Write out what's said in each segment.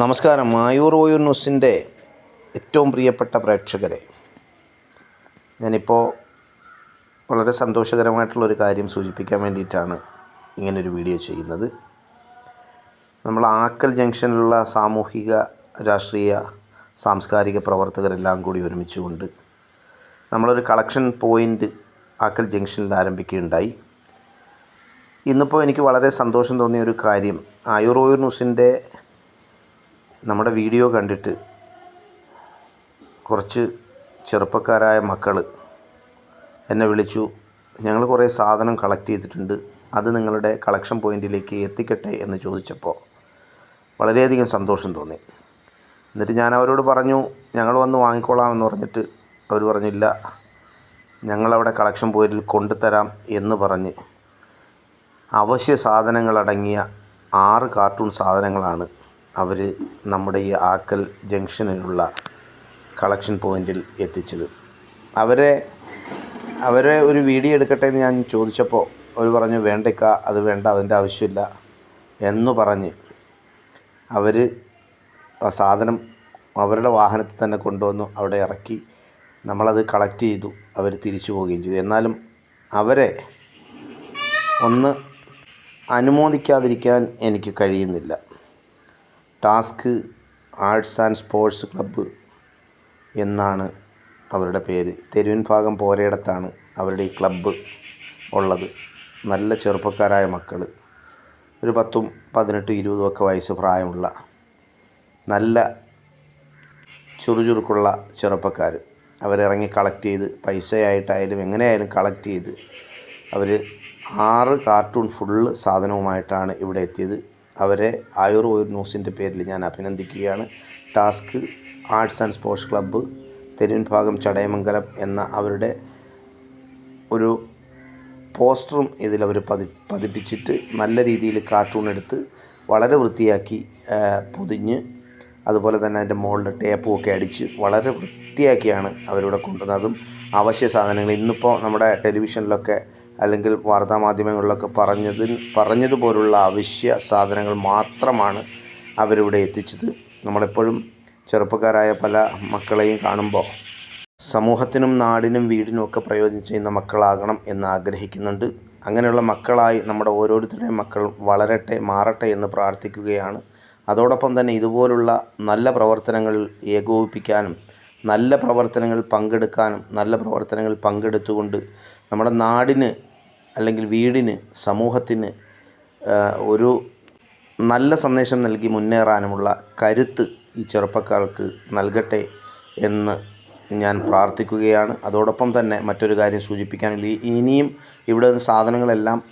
നമസ്കാരം. മായൂർ ഓയൂർ ന്യൂസിന്റെ ഏറ്റവും പ്രിയപ്പെട്ട പ്രേക്ഷകരെ. ഞാനിപ്പോൾ വളരെ സന്തോഷകരമായിട്ടുള്ളൊരു കാര്യം സൂചിപ്പിക്കാൻ വേണ്ടിയിട്ടാണ് ഇങ്ങനൊരു വീഡിയോ ചെയ്യുന്നത്. നമ്മൾ ആക്കൽ ജംഗ്ഷനിലുള്ള സാമൂഹിക രാഷ്ട്രീയ സാംസ്കാരിക പ്രവർത്തകരെല്ലാം കൂടി ഒരുമിച്ചുകൊണ്ട് നമ്മളൊരു കളക്ഷൻ പോയിന്റ് ആക്കൽ ജംഗ്ഷനിൽ ആരംഭിക്കുകയുണ്ടായി. ഇന്നിപ്പോൾ എനിക്ക് വളരെ സന്തോഷം തോന്നിയ ഒരു കാര്യം ആയുർ ഓയൂർ ന്യൂസിന്റെ നമ്മുടെ വീഡിയോ കണ്ടിട്ട് കുറച്ച് ചെറുപ്പക്കാരായ മക്കൾ എന്നെ വിളിച്ചു. ഞങ്ങൾ കുറേ സാധനം കളക്ട് ചെയ്തിട്ടുണ്ട്. അത് നിങ്ങളുടെ കളക്ഷൻ പോയിന്റിലേക്ക് എത്തിക്കട്ടെ എന്ന് ചോദിച്ചപ്പോൾ വളരെയധികം സന്തോഷം തോന്നി. എന്നിട്ട് ഞാൻ അവരോട് പറഞ്ഞു ഞങ്ങൾ വന്ന് വാങ്ങിക്കോളാം എന്ന് പറഞ്ഞിട്ട് അവർ പറഞ്ഞില്ല. ഞങ്ങളവിടെ കളക്ഷൻ പോയിന്റിൽ കൊണ്ടുതരാം എന്ന് പറഞ്ഞ് അവശ്യ സാധനങ്ങളടങ്ങിയ ആറ് കാർട്ടൂൺ സാധനങ്ങളാണ് അവർ നമ്മുടെ ഈ ആക്കൽ ജംഗ്ഷനിലുള്ള കളക്ഷൻ പോയിന്റിൽ എത്തിച്ചത്. അവരെ അവരെ ഒരു വീഡിയോ എടുക്കട്ടെ എന്ന് ഞാൻ ചോദിച്ചപ്പോൾ അവർ പറഞ്ഞു വേണ്ടക്ക അത് വേണ്ട അതിന്റെ ആവശ്യമില്ല എന്ന് പറഞ്ഞ് അവർ സാധനം അവരുടെ വാഹനത്തിൽ തന്നെ കൊണ്ടുവന്നു. അവിടെ ഇറക്കി നമ്മളത് കളക്ട് ചെയ്തു. അവർ തിരിച്ചു പോവുകയും ചെയ്തു. എന്നാലും അവരെ ഒന്ന് അനുമോദിക്കാതിരിക്കാൻ എനിക്ക് കഴിയുന്നില്ല. Task arts and sports club എന്നാണ് അവരുടെ പേര്. തെരുവിൻ ഭാഗം പോരയിടത്താണ് അവരുടെ ഈ ക്ലബ്ബ് ഉള്ളത്. നല്ല ചെറുപ്പക്കാരായ മക്കൾ ഒരു പത്തും പതിനെട്ടും ഇരുപതും ഒക്കെ വയസ്സ് പ്രായമുള്ള നല്ല ചുറുചുറുക്കുള്ള ചെറുപ്പക്കാർ അവരിറങ്ങി കളക്ട് ചെയ്ത് പൈസയായിട്ടായാലും എങ്ങനെയായാലും കളക്ട് ചെയ്ത് അവർ ആറ് കാർട്ടൂൺ ഫുള്ള് സാധനവുമായിട്ടാണ് ഇവിടെ എത്തിയത്. അവരെ ആയുർ ന്യൂസിന്റെ പേരിൽ ഞാൻ അഭിനന്ദിക്കുകയാണ്. Task arts and sports club തെരുവിൻ ഭാഗം ചടയമംഗലം എന്ന അവരുടെ ഒരു പോസ്റ്ററും ഇതിലവർ പതി പതിപ്പിച്ചിട്ട് നല്ല രീതിയിൽ കാർട്ടൂൺ എടുത്ത് വളരെ വൃത്തിയാക്കി പൊതിഞ്ഞ് അതുപോലെ തന്നെ അതിന്റെ മുകളിൽ ടേപ്പും ഒക്കെ അടിച്ച് വളരെ വൃത്തിയാക്കിയാണ് അവരിവിടെ കൊണ്ടുവന്നത്. അതും അവശ്യ സാധനങ്ങൾ. ഇന്നിപ്പോൾ നമ്മുടെ ടെലിവിഷനിലൊക്കെ അല്ലെങ്കിൽ വാർത്താമാധ്യമങ്ങളിലൊക്കെ പറഞ്ഞതിന് പറഞ്ഞതുപോലുള്ള അവശ്യ സാധനങ്ങൾ മാത്രമാണ് അവരിവിടെ എത്തിച്ചത്. നമ്മളെപ്പോഴും ചെറുപ്പക്കാരായ പല മക്കളെയും കാണുമ്പോൾ സമൂഹത്തിനും നാടിനും വീടിനും ഒക്കെ പ്രയോജനം ചെയ്യുന്ന മക്കളാകണം എന്ന് ആഗ്രഹിക്കുന്നുണ്ട്. അങ്ങനെയുള്ള മക്കളായി നമ്മുടെ ഓരോരുത്തരുടെയും മക്കൾ വളരട്ടെ മാറട്ടെ എന്ന് പ്രാർത്ഥിക്കുകയാണ്. അതോടൊപ്പം തന്നെ ഇതുപോലുള്ള നല്ല പ്രവർത്തനങ്ങൾ ഏകോപിപ്പിക്കാനും നല്ല പ്രവർത്തനങ്ങൾ പങ്കെടുക്കാനും നല്ല പ്രവർത്തനങ്ങൾ പങ്കെടുത്തുകൊണ്ട് നമ്മുടെ നാടിന് അല്ലെങ്കിൽ വീടിന് സമൂഹത്തിന് ഒരു നല്ല സന്ദേശം നൽകി മുന്നേറാനുമുള്ള കരുത്ത് ഈ ചെറുപ്പക്കാർക്ക് നൽകട്ടെ എന്ന് ഞാൻ പ്രാർത്ഥിക്കുകയാണ്. അതോടൊപ്പം തന്നെ മറ്റൊരു കാര്യം സൂചിപ്പിക്കാനുള്ള ഇനിയും ഇവിടെ നിന്ന് സാധനങ്ങളെല്ലാം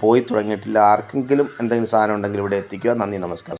പോയി തുടങ്ങിയിട്ടില്ല. ആർക്കെങ്കിലും എന്തെങ്കിലും സാധനം ഉണ്ടെങ്കിൽ ഇവിടെ എത്തിക്കുക. നന്ദി നമസ്കാരം.